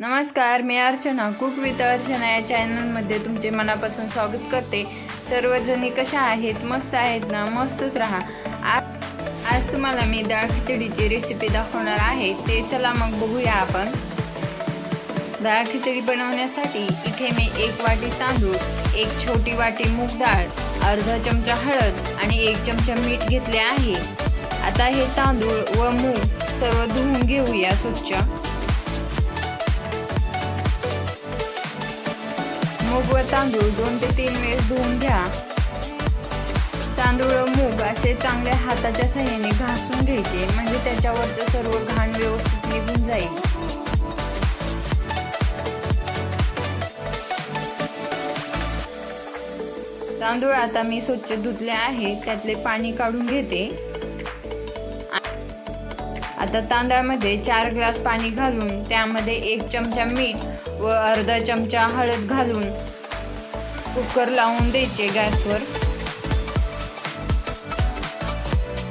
नमस्कार मी Archana cook with Archana या चॅनलमध्ये तुमचे मनापासून स्वागत करते. सर्वजणी कशा आहेत? मस्त आहेत ना? मस्तच राहा. आज आज तुम्हाला मी डाळ खिचडीची रेसिपी दाखवणार आहे. ते चला मग बघूया आपण. डाळ खिचडी बनवण्यासाठी इथे मी एक वाटी तांदूळ एक छोटी वाटी मूग डाळ अर्धा चमचा हळद आणि एक चमचा मीठ घेतले आहे. आता हे तांदूळ व मूग सर्व धुवून घेऊया स्वच्छ. मूग व तांदूळ दोन ते तीन वेळेस धुवून घ्या. तांदूळ व मूग असे चांगले हाताच्या सहाय्याने घासून घ्यायचे. म्हणजे त्याच्यावरचं सर्व घाण व्यवस्थित निघून जाईल. तांदूळ आता मी स्वच्छ धुतले आहे. त्यातले पाणी काढून घेते. आता तांदळामध्ये चार ग्लास पाणी घालून त्यामध्ये एक चमचा मीठ व अर्धा चमचा हळद घालून कुकर लावून द्यायचे गॅसवर.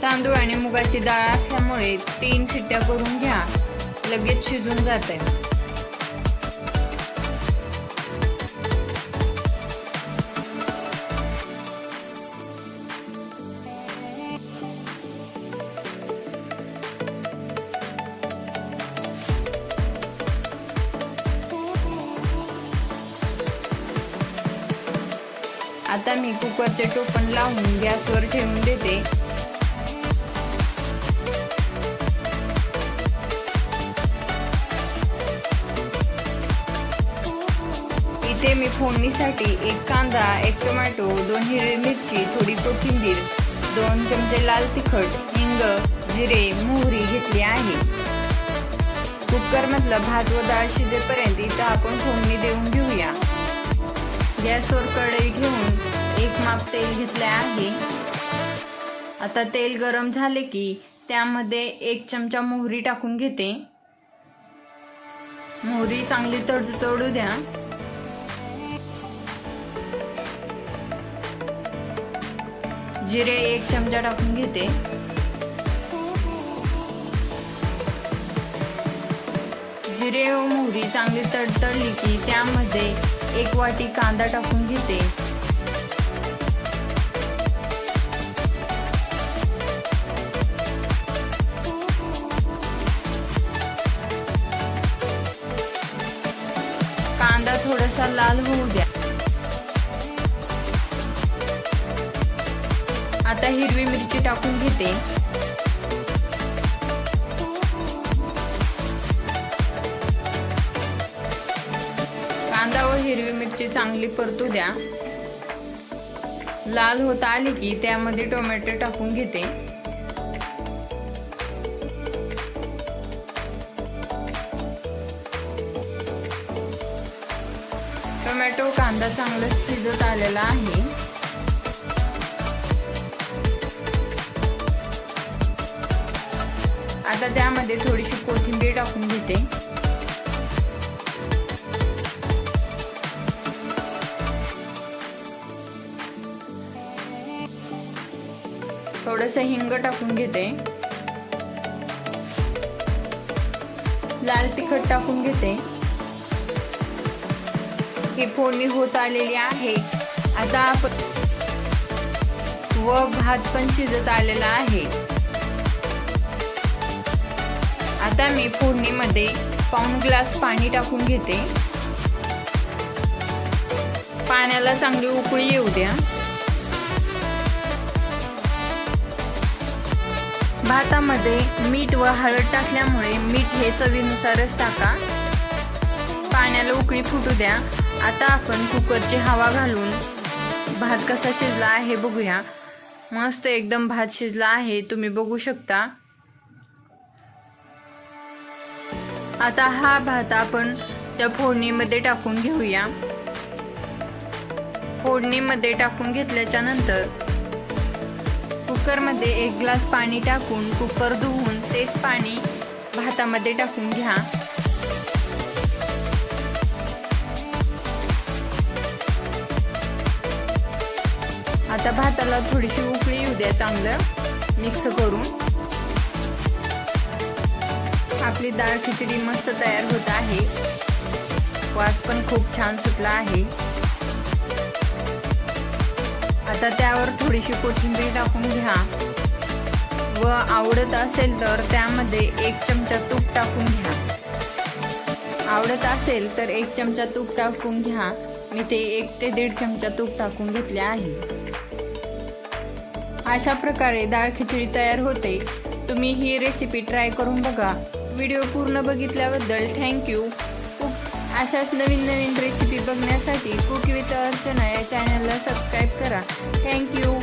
तांदूळ आणि मुगाची डाळ असल्यामुळे तीन शिट्ट्या करून घ्या. लगेच शिजून जाते आता मी कुकरचे टोपण लावून गॅसवर ठेवून देते. इथे मी फोडणीसाठी एक कांदा एक टोमॅटो दोन हिरवी मिरची थोडी कोथिंबीर दोन चमचे लाल तिखट हिंग जिरे मोहरी घेतली आहे. कुकरमधलं भात व डाळ शिजेपर्यंत इथं आपण फोडणी देऊन घेऊया. गॅसवर कढई घेऊन एक माप तेल घेतले आहे. आता तेल गरम झाले की त्यामध्ये एक चमचा मोहरी टाकून घेते. मोहरी चांगली तडतडू द्या. जिरे एक चमचा टाकून घेते. जिरे व मोहरी चांगली तडतडली की त्यामध्ये एक वाटी कांदा टाकून घेते. कांदा थोडासा लाल होऊ द्या. आता हिरवी मिरची टाकून घेते. कांदा व हिरवी मिरची चांगली परतू द्या. लाल होत आली की त्यामध्ये टोमॅटो टाकून घेते. टोमॅटो कांदा चांगला शिजत आलेला आहे. आता त्यामध्ये थोडीशी कोथिंबीर टाकून घेते. थोडंसं हिंग टाकून घेते. लाल तिखट टाकून घेते. ही फोडणी होत आलेली आहे. आता आपण व भात पण शिजत आलेला आहे. आता मी फोडणीमध्ये पाऊण ग्लास पाणी टाकून घेते. पाण्याला चांगली उकळी येऊ द्या. भातामध्ये मीठ व हळद टाकल्यामुळे मीठ हे चवीनुसारच टाका. पाण्याला उकळी फुटू द्या. आता आपण कुकरची हवा घालून भात कसा शिजला आहे बघूया. मस्त एकदम भात शिजला आहे तुम्ही बघू शकता. आता हा भात आपण त्या फोडणीमध्ये टाकून घेऊया. फोडणीमध्ये टाकून घेतल्याच्या नंतर कुकरमध्ये एक ग्लास पाणी टाकून कुकर धुवून तेच पाणी भातामध्ये टाकून घ्या. आता भाताला थोडीशी उकळी येऊ द्या चांगलं. मिक्स करून. आपली डाळ खिचडी मस्त तयार होत आहे. वास पण खूप छान सुटला आहे. आता त्यावर थोडीशी कोथिंबीर टाकून घ्या. व आवडत असेल तर त्यामध्ये एक चमचा तूप टाकून घ्या. आवडत असेल तर एक चमचा तूप टाकून घ्या. मी ते एक ते दीड चमचा तूप टाकून घेतले आहे. अशा प्रकारे डाळ खिचडी तयार होते. तुम्ही ही रेसिपी ट्राय करून बघा. व्हिडिओ पूर्ण बघितल्याबद्दल थँक्यू अशाच नवीन नवीन रेसिपी बघण्यासाठी कुक विथ अर्चना या चॅनलला सबस्क्राईब करा. थँक्यू